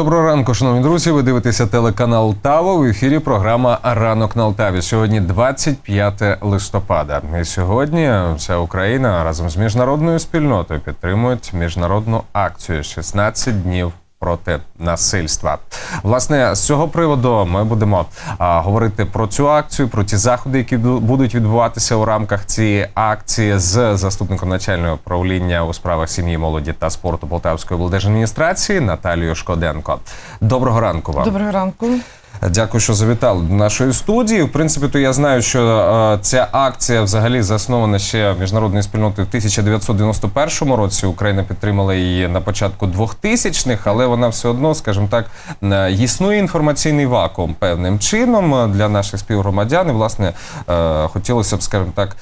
Доброго ранку, шановні друзі. Ви дивитеся телеканал Таво. В ефірі програма Ранок на Алтаві. Сьогодні 25 листопада. І сьогодні вся Україна разом з міжнародною спільнотою підтримують міжнародну акцію «16 днів. Проти насильства, власне, з цього приводу ми будемо а, говорити про цю акцію, про ті заходи, які будуть відбуватися у рамках цієї акції з заступником начального управління у справах сім'ї, молоді та спорту Полтавської облдержадміністрації Наталією Шкоденко. Доброго ранку вам. Доброго ранку. Дякую, що завітали до нашої студії. В принципі, то я знаю, що е, ця акція взагалі заснована ще міжнародною спільнотою в 1991 році. Україна підтримала її на початку 2000-х, але вона все одно, скажімо так, е, існує інформаційний вакуум певним чином для наших співгромадян. І, власне, е, хотілося б, скажімо так,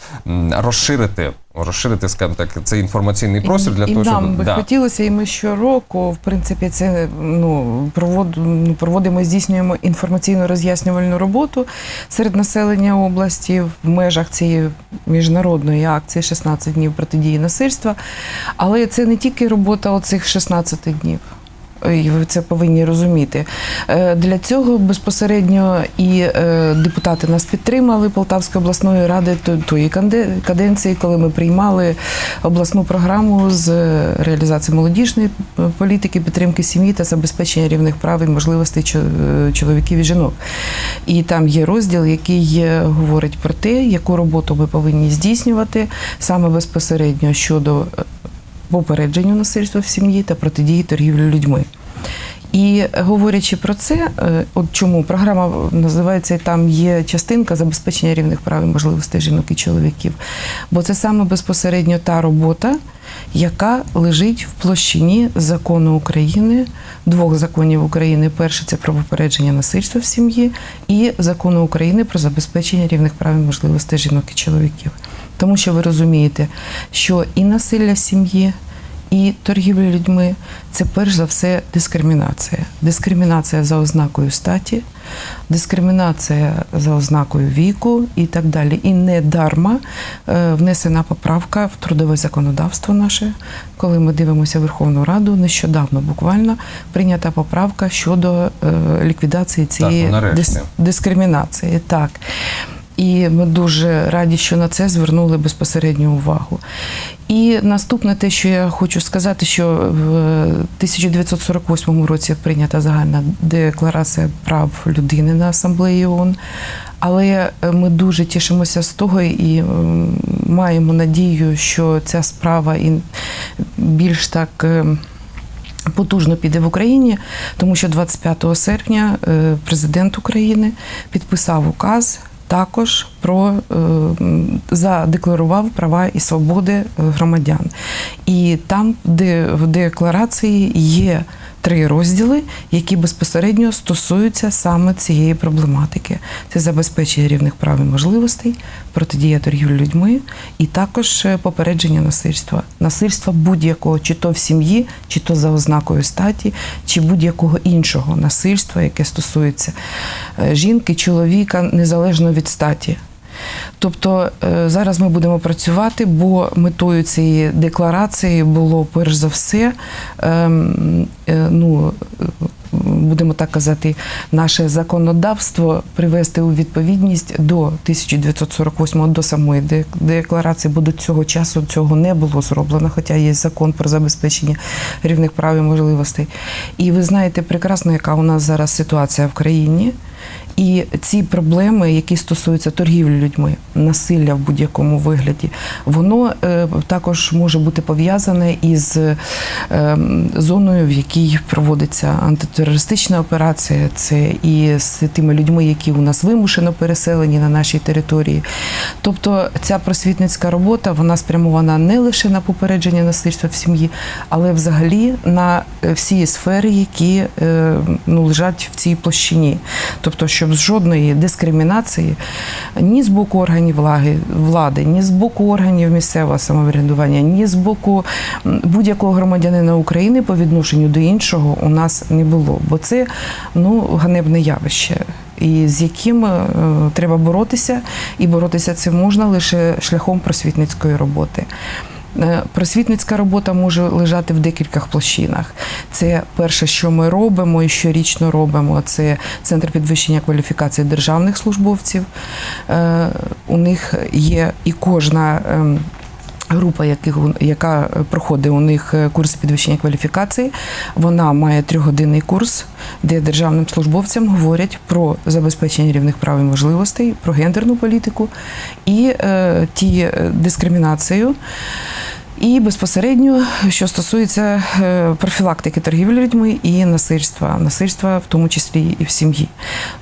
розширити. Розширити, скажімо так, цей інформаційний простір для і того, нам щоб би да. хотілося, і ми щороку, в принципі, це ну провод, ну, проводимо, здійснюємо інформаційно роз'яснювальну роботу серед населення області в межах цієї міжнародної акції «16 днів протидії насильства. Але це не тільки робота оцих 16 днів. І ви це повинні розуміти. Е, Для цього безпосередньо і е, депутати нас підтримали Полтавської обласної ради то- тої каденції, коли ми приймали обласну програму з е, реалізації молодіжної е, політики, підтримки сім'ї та забезпечення рівних прав і можливостей е, чоловіків і жінок. І там є розділ, який е, говорить про те, яку роботу ми повинні здійснювати саме безпосередньо щодо е, попередженню насильства в сім'ї та протидії торгівлі людьми. І говорячи про це, е, от чому програма називається там є частинка забезпечення рівних прав і можливостей жінок і чоловіків. Бо це саме безпосередньо та робота, яка лежить в площині закону України, двох законів України. Перше це про попередження насильства в сім'ї, і закону України про забезпечення рівних прав і можливостей жінок і чоловіків. Тому що ви розумієте, що і насилля в сім'ї, і торгівля людьми це перш за все дискримінація. Дискримінація за ознакою статі, дискримінація за ознакою віку і так далі. І не дарма е, внесена поправка в трудове законодавство наше, коли ми дивимося Верховну Раду, нещодавно буквально прийнята поправка щодо е, ліквідації цієї ну, дис- дискримінації. Так. І ми дуже раді, що на це звернули безпосередню увагу. І наступне те, що я хочу сказати, що в 1948 році прийнята загальна декларація прав людини на асамблеї ООН. Але ми дуже тішимося з того і маємо надію, що ця справа і більш так. ем, потужно піде в Україні, тому що 25 серпня е, президент України підписав указ. Також про е, задекларував права і свободи е, громадян, і там, де в декларації є три розділи, які безпосередньо стосуються саме цієї проблематики: це забезпечення рівних прав і можливостей, протидія торгівлі людьми, і також е, попередження насильства, насильства будь-якого, чи то в сім'ї, чи то за ознакою статі, чи будь-якого іншого насильства, яке стосується е, жінки, чоловіка, незалежно від статі. Тобто е, зараз ми будемо працювати, бо метою цієї декларації було перш за все, ем, е, ну будемо так казати, наше законодавство привести у відповідність до 1948 до самої декларації, бо до цього часу цього не було зроблено, хоча є закон про забезпечення рівних прав і можливостей. І ви знаєте прекрасно, яка у нас зараз ситуація в країні. І ці проблеми, які стосуються торгівлі людьми, насилля в будь-якому вигляді, воно е, також може бути пов'язане із е, зоною, в якій проводиться антитерористична операція. Це і з тими людьми, які у нас вимушено переселені на нашій території. Тобто ця просвітницька робота вона спрямована не лише на попередження насильства в сім'ї, але взагалі на е, всі сфери, які ну, лежать в цій площині. Тобто, щоб жодної дискримінації ні з боку органів влади, ні з боку органів місцевого самоврядування, ні з боку будь-якого громадянина України по відношенню до іншого у нас не було. Бо це ну, ганебне явище. І з яким е, треба боротися, і боротися це можна лише шляхом просвітницької роботи. Е, Просвітницька робота може лежати в декількох площинах. Це перше, що ми робимо і щорічно робимо. Це центр підвищення кваліфікації державних службовців. Е, У них є і кожна. Група, яких, яка проходить у них е, курси підвищення кваліфікації, вона має трьохгодинний курс, де державним службовцям говорять про забезпечення рівних прав і можливостей, про гендерну політику і е, ті е, дискримінацію. І безпосередньо, що стосується е, профілактики торгівлі людьми і насильства, насильства в тому числі і в сім'ї.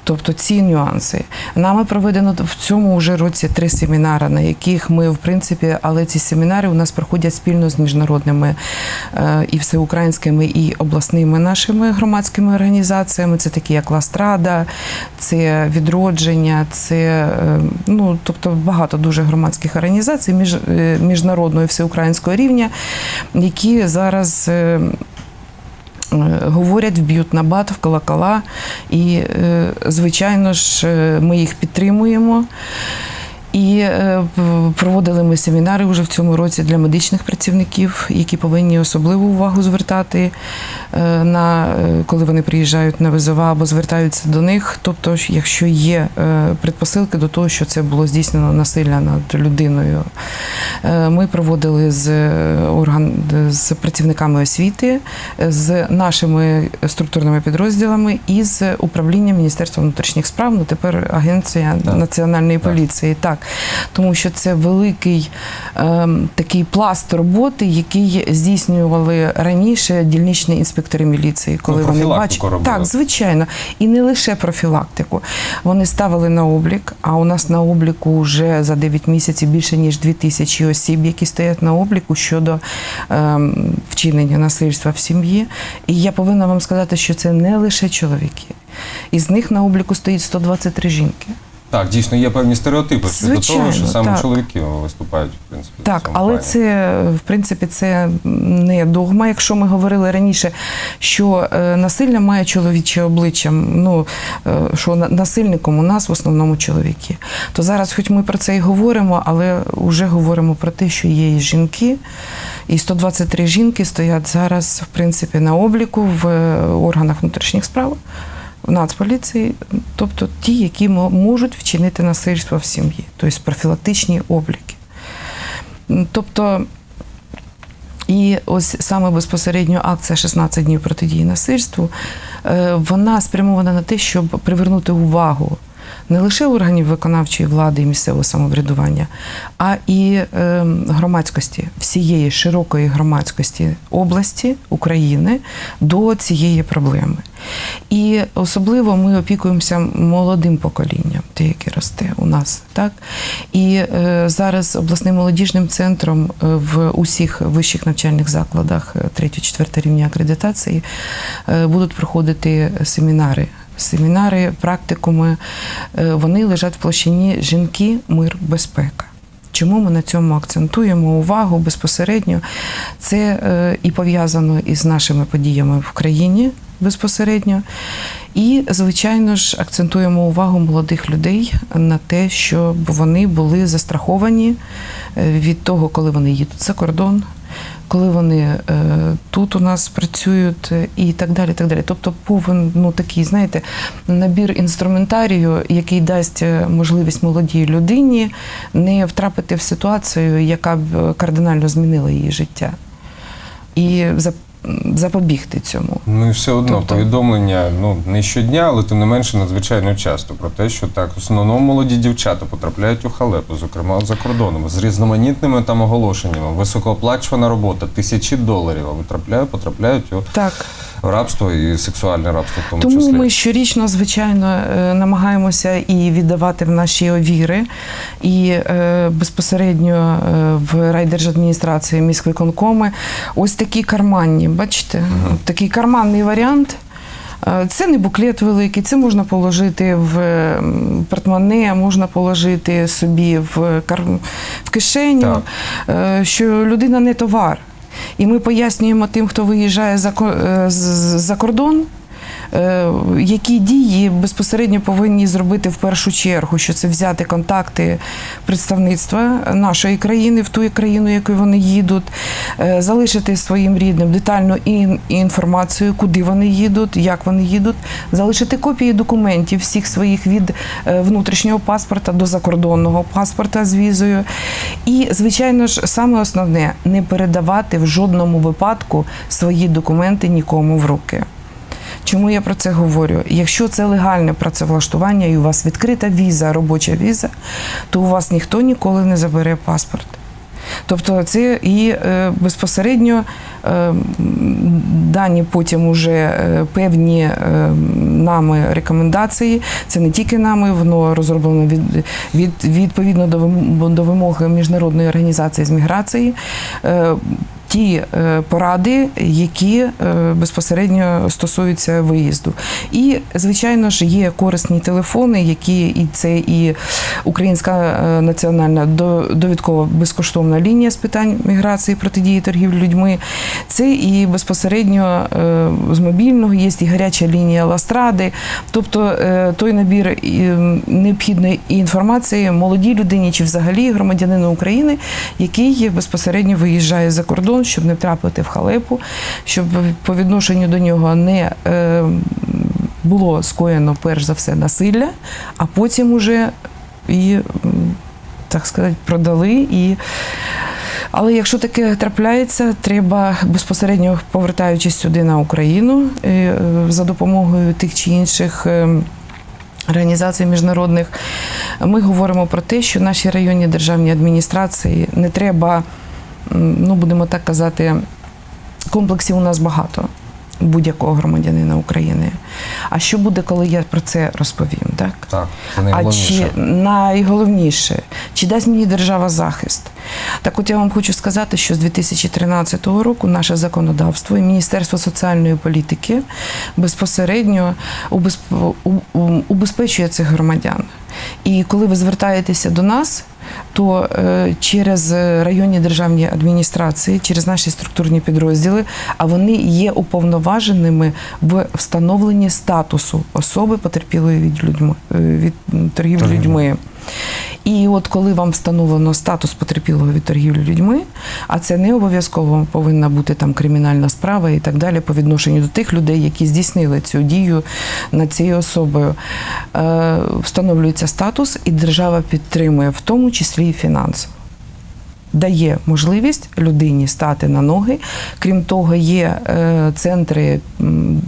Тобто ці нюанси. Нами проведено в цьому вже році три семінари, на яких ми, в принципі, але ці семінари у нас проходять спільно з міжнародними е, і всеукраїнськими, і обласними нашими громадськими організаціями. Це такі як Ластрада, це відродження, це е, ну тобто багато дуже громадських організацій між, міжнародного і всеукраїнського рівня, які зараз. е, е, Говорять, вб'ють на бат, в колокола, і, е, звичайно ж, ми їх підтримуємо. І е, проводили ми семінари вже в цьому році для медичних працівників, які повинні особливу увагу звертати е, на е, коли вони приїжджають на визова або звертаються до них. Тобто, якщо є предпосилки до того, що це було здійснено насилля над людиною, ми проводили з орган з працівниками освіти, з нашими структурними підрозділами і з управлінням Міністерства внутрішніх справ. Ну тепер агенція Так. національної Так. поліції. Так, тому що це великий ем, такий пласт роботи, який здійснювали раніше дільничні інспектори міліції, коли вони Ну, профілактику бачать робили. так, звичайно, і не лише профілактику. Вони ставили на облік. А у нас на обліку вже за 9 місяців більше ніж 2 тисячі осіб, які стоять на обліку щодо ем, вчинення насильства в сім'ї. І я повинна вам сказати, що це не лише чоловіки. Із них на обліку стоїть 123 жінки. Так, дійсно є певні стереотипи щодо того, що саме так. чоловіки виступають, в принципі. в Так, цьому але плані. це в принципі це не догма. Якщо ми говорили раніше, що е, насилля має чоловіче обличчя, ну е, що на- насильником у нас в основному чоловіки, то зараз, хоч ми про це і говоримо, але вже говоримо про те, що є і жінки. І 123 жінки стоять зараз, в принципі, на обліку в е, органах внутрішніх справ, Нацполіції, тобто ті, які можуть вчинити насильство в сім'ї, тобто профілактичні обліки. Тобто, і ось саме безпосередньо акція 16 днів протидії насильству, е, вона спрямована на те, щоб привернути увагу не лише органів виконавчої влади і місцевого самоврядування, а і е, громадськості, всієї широкої громадськості області України до цієї проблеми. І особливо ми опікуємося молодим поколінням, те, яке росте у нас. Так? І е, зараз обласним молодіжним центром е, в усіх вищих навчальних закладах 3-4 рівня акредитації е, будуть проходити семінари. Семінари, практикуми, е, вони лежать в площині жінки, мир, безпека. Чому ми на цьому акцентуємо увагу безпосередньо? Це е, і пов'язано із нашими подіями в країні безпосередньо. І, звичайно ж, акцентуємо увагу молодих людей на те, щоб вони були застраховані е, від того, коли вони їдуть за кордон, коли вони е, тут у нас працюють е, і так далі. так далі. Тобто повен ну, такий, знаєте, набір інструментарію, який дасть е, можливість молодій людині не втрапити в ситуацію, яка б кардинально змінила її життя. І запобігти цьому. Ну і все одно Тобто- повідомлення ну не щодня, але тим не менше надзвичайно часто про те, що так в основному молоді дівчата потрапляють у халепу, зокрема за кордоном, з різноманітними там оголошеннями. Високооплачувана робота, тисячі доларів, а потрапляють, потрапляють у Так. Рабство і сексуальне рабство в тому, Тому числі. ми щорічно, звичайно, е, намагаємося і віддавати в наші овіри, і е, безпосередньо е, в райдержадміністрації міськвиконкоми ось такі карманні, бачите, От такий карманний варіант. Е, Це не буклет великий, це можна положити в портмоне, можна положити собі в, кар... в кишеню, е, що людина не товар. І ми пояснюємо тим, хто виїжджає за, е, за кордон. Е, Які дії безпосередньо повинні зробити в першу чергу, що це взяти контакти представництва нашої країни в ту країну, яку вони їдуть, е, залишити своїм рідним детальну ін- інформацію, куди вони їдуть, як вони їдуть, залишити копії документів всіх своїх від е, внутрішнього паспорта до закордонного паспорта з візою. І, звичайно ж, саме основне не передавати в жодному випадку свої документи нікому в руки. Чому я про це говорю? Якщо це легальне працевлаштування і у вас відкрита віза, робоча віза, то у вас ніхто ніколи не забере паспорт. Тобто це і е, безпосередньо е, дані потім уже е, певні нами рекомендації. Це не тільки нами, воно розроблено від, від, відповідно до вим- до вимоги Міжнародної організації з міграції. Ті е, поради, які е, безпосередньо стосуються виїзду, і звичайно ж є корисні телефони, які і це і Українська е, національна довідкова безкоштовна лінія з питань міграції протидії торгівлі людьми. Це і безпосередньо з мобільного є і гаряча лінія Ластради, тобто той набір необхідної інформації молодій людині чи взагалі громадянину України, який безпосередньо виїжджає за кордон, щоб не втрапити в халепу, щоб по відношенню до нього не е, було скоєно перш за все насилля, а потім уже і, так сказати, продали і. Але якщо таке трапляється, треба безпосередньо повертаючись сюди на Україну е, за допомогою тих чи інших. е, Організацій міжнародних ми говоримо про те, що наші районні державні адміністрації не треба, ну будемо так казати, комплексів у нас багато будь-якого громадянина України. А що буде, коли я про це розповім? Так? Так, це А чи найголовніше, чи дасть мені держава захист? Так от я вам хочу сказати, що з 2013 року наше законодавство і Міністерство соціальної політики безпосередньо убезпечує цих громадян. І коли ви звертаєтеся до нас, то е, через районні державні адміністрації, через наші структурні підрозділи, а вони є уповноваженими в встановленні статусу особи потерпілої від людьми е, від торгівлі людьми. І от коли вам встановлено статус потерпілого від торгівлі людьми, а це не обов'язково повинна бути там кримінальна справа і так далі по відношенню до тих людей, які здійснили цю дію над цією особою, е, встановлюється статус, і держава підтримує, в тому числі і фінансово. Дає можливість людині стати на ноги. Крім того, є е, центри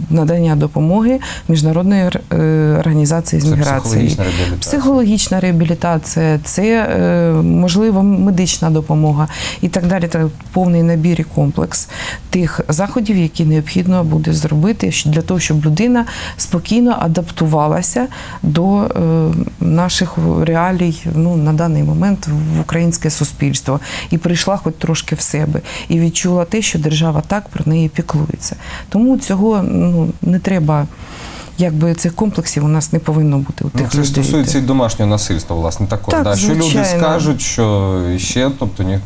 надання допомоги Міжнародної е, організації з Це міграції. психологічна реабілітація. Психологічна реабілітація, це е, можливо медична допомога і так далі. Це повний набір і комплекс тих заходів, які необхідно буде зробити для того, щоб людина спокійно адаптувалася до наших реалій ну, на даний момент в українське суспільство і прийшла хоч трошки в себе і відчула те, що держава так про неї піклується. Тому цього ну, не треба. Якби цих комплексів у нас не повинно бути у Ну, тих це людей. стосується і домашнього насильства, власне, також. Так, да. Що люди скажуть, що ще, тобто ні,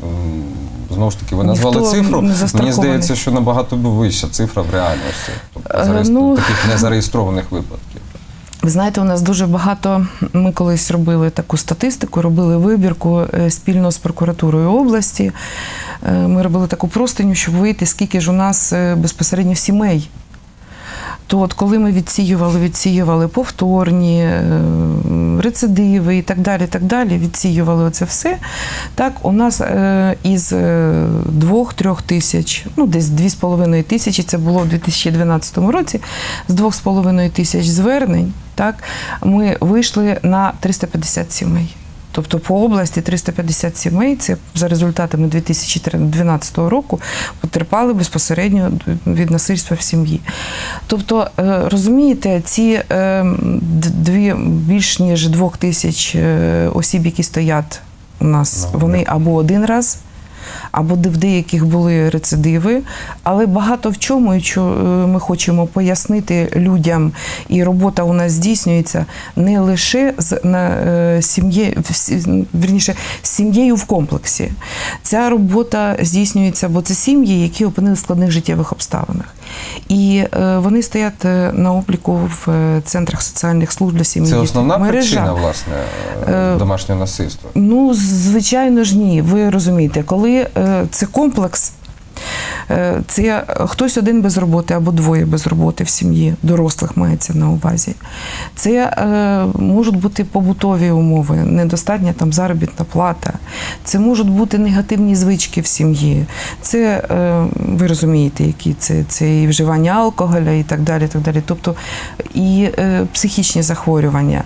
знову ж таки, ви назвали Ніхто цифру. Мені здається, що набагато б вища цифра в реальності. Тобто Е, зареєстр- ну- таких незареєстрованих випадків. Ви знаєте, у нас дуже багато. Ми колись робили таку статистику, робили вибірку е, спільно з прокуратурою області. Е, Ми робили таку простиню, щоб вийти, скільки ж у нас е, безпосередньо сімей. То от коли ми відсіювали, відсіювали повторні е, рецидиви і так далі, так далі, відсіювали це все. Так, у нас е, із 2-3 тисяч, ну десь 2,5 тисячі, це було в 2012 році, з 2,5 тисяч звернень, так, ми вийшли на 350 сімей. Тобто по області 350 сімей, це за результатами 2012 року, потерпали безпосередньо від насильства в сім'ї. Тобто, е, розумієте, ці е, дві більш ніж двох тисяч е, осіб, які стоять у нас, Ну, вони або один раз або де в деяких були рецидиви. Але багато в чому, і е, ми хочемо пояснити людям, і робота у нас здійснюється не лише з на е, сім'є, всі- вірніше, сім'єю в комплексі. Ця робота здійснюється, бо це сім'ї, які опинилися в складних життєвих обставинах. І е, вони стоять на обліку в центрах соціальних служб для сім'ї. Це основна Мережа. причина, власне, домашнього насильства. Ну, звичайно ж, ні. Ви розумієте, коли е, це комплекс, е, це хтось один без роботи або двоє без роботи в сім'ї, дорослих мається на увазі. Це е, можуть бути побутові умови, недостатня там заробітна плата. Це можуть бути негативні звички в сім'ї. Це е, ви розумієте, які це, це і вживання алкоголя, і так далі. так далі. Тобто і е, психічні захворювання.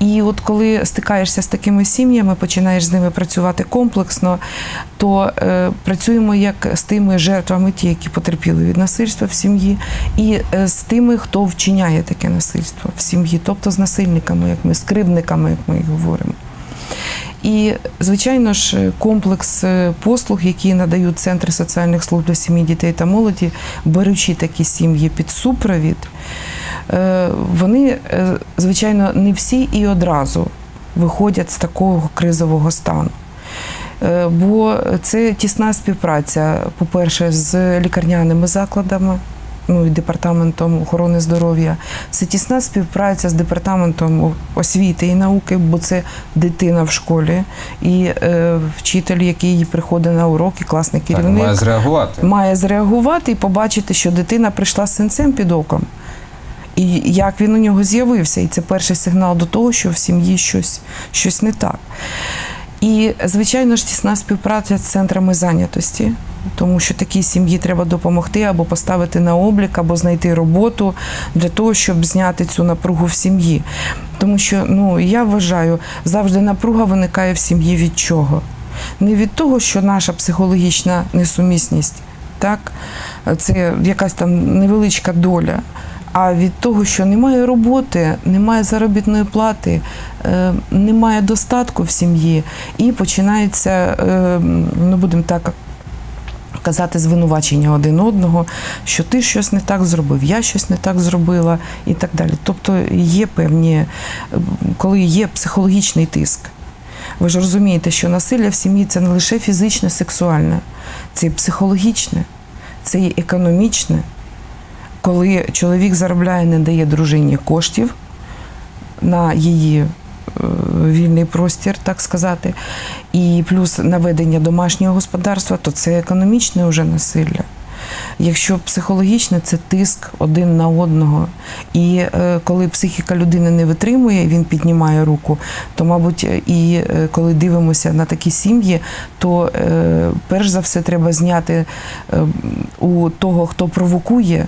І от коли стикаєшся з такими сім'ями, починаєш з ними працювати комплексно, то е, працюємо як з тими жертвами, ті, які потерпіли від насильства в сім'ї, і е, з тими, хто вчиняє таке насильство в сім'ї, тобто з насильниками, як ми, з кривдниками, як ми говоримо. І, звичайно ж, комплекс е, послуг, які надають центри соціальних служб для сім'ї, дітей та молоді, беручи такі сім'ї під супровід, вони, е, звичайно, не всі і одразу виходять з такого кризового стану. Е, Бо це тісна співпраця, по-перше, з лікарняними закладами, ну і департаментом охорони здоров'я. Це тісна співпраця з департаментом освіти і науки, бо це дитина в школі, і е, вчитель, який приходить на урок, і класний Так, керівник має зреагувати. має зреагувати і побачити, що дитина прийшла з синцем під оком. І як він у нього з'явився. І це перший сигнал до того, що в сім'ї щось, щось не так. І, звичайно ж, тісна співпраця з центрами зайнятості, тому що такій сім'ї треба допомогти або поставити на облік, або знайти роботу для того, щоб зняти цю напругу в сім'ї. Тому що ну, я вважаю, завжди напруга виникає в сім'ї від чого? Не від того, що наша психологічна несумісність, так, це якась там невеличка доля. А від того, що немає роботи, немає заробітної плати, е, немає достатку в сім'ї, і починається, е, ну будемо так казати, звинувачення один одного, що ти щось не так зробив, я щось не так зробила, і так далі. Тобто є певні, е, коли є психологічний тиск. Ви ж розумієте, що насилля в сім'ї це не лише фізичне, сексуальне, це і психологічне, це і економічне. Коли чоловік заробляє, не дає дружині коштів на її е, вільний простір, так сказати, і плюс наведення домашнього господарства, то це економічне вже насилля. Якщо психологічне, це тиск один на одного. І е, коли психіка людини не витримує, він піднімає руку, то, мабуть, і е, коли дивимося на такі сім'ї, то е, перш за все треба зняти е, у того, хто провокує.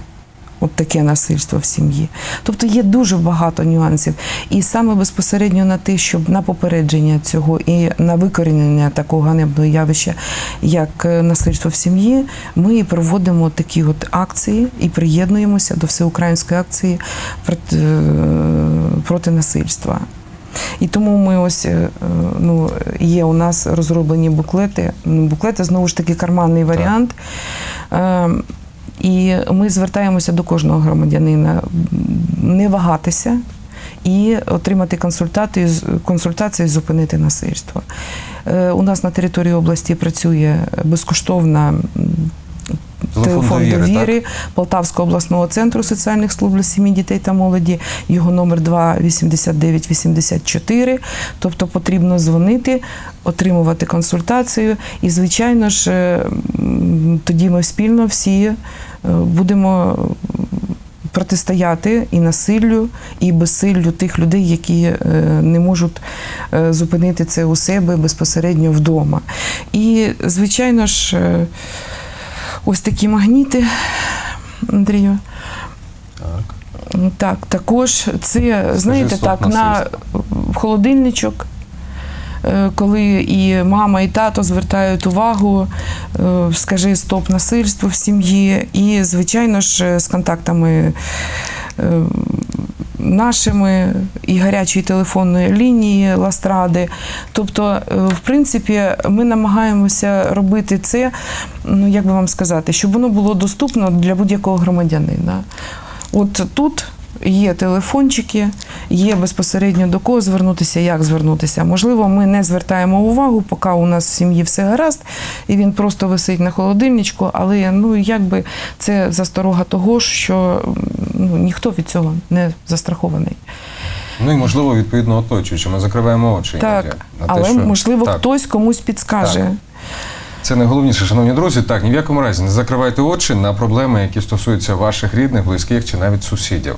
От таке насильство в сім'ї. Тобто є дуже багато нюансів. І саме безпосередньо на те, щоб на попередження цього і на викорінення такого ганебного явища, як е, насильство в сім'ї, ми і проводимо такі от акції і приєднуємося до всеукраїнської акції проти, е, проти насильства. І тому ми ось е, ну, є у нас розроблені буклети. Ну, Буклети знову ж таки карманний варіант. Е, І ми звертаємося до кожного громадянина не вагатися і отримати консультацію, консультації, зупинити насильство. Е, У нас на території області працює безкоштовна телефон довіри, Полтавського обласного центру соціальних служб для сім'ї, дітей та молоді. Його номер 2 8984. Тобто потрібно дзвонити, отримувати консультацію. І, звичайно ж, е, тоді ми спільно всі е, будемо протистояти і насиллю, і безсиллю тих людей, які е, не можуть зупинити це у себе безпосередньо вдома. І, звичайно ж, ось такі магніти, Андрію. Так. Так, також це, знаєте, стоп так, на холодильничок, е, коли і мама, і тато звертають увагу, е, скажи стоп насильству в сім'ї, і, звичайно ж, з контактами е, нашими і гарячої телефонної лінії Ластради. Тобто, е, в принципі, ми намагаємося робити це, ну як би вам сказати, щоб воно було доступно для будь-якого громадянина. От тут. Є телефончики, є безпосередньо до кого звернутися, як звернутися. Можливо, ми не звертаємо увагу, поки у нас в сім'ї все гаразд, і він просто висить на холодильничку, але ну якби це засторога того, що ну, ніхто від цього не застрахований. Ну і можливо, відповідно оточуючи. Ми закриваємо очі. Так, іноді на те, але що- можливо Так. хтось комусь підскаже. Так. Це найголовніше, шановні друзі. Так, ні в якому разі не закривайте очі на проблеми, які стосуються ваших рідних, близьких чи навіть сусідів.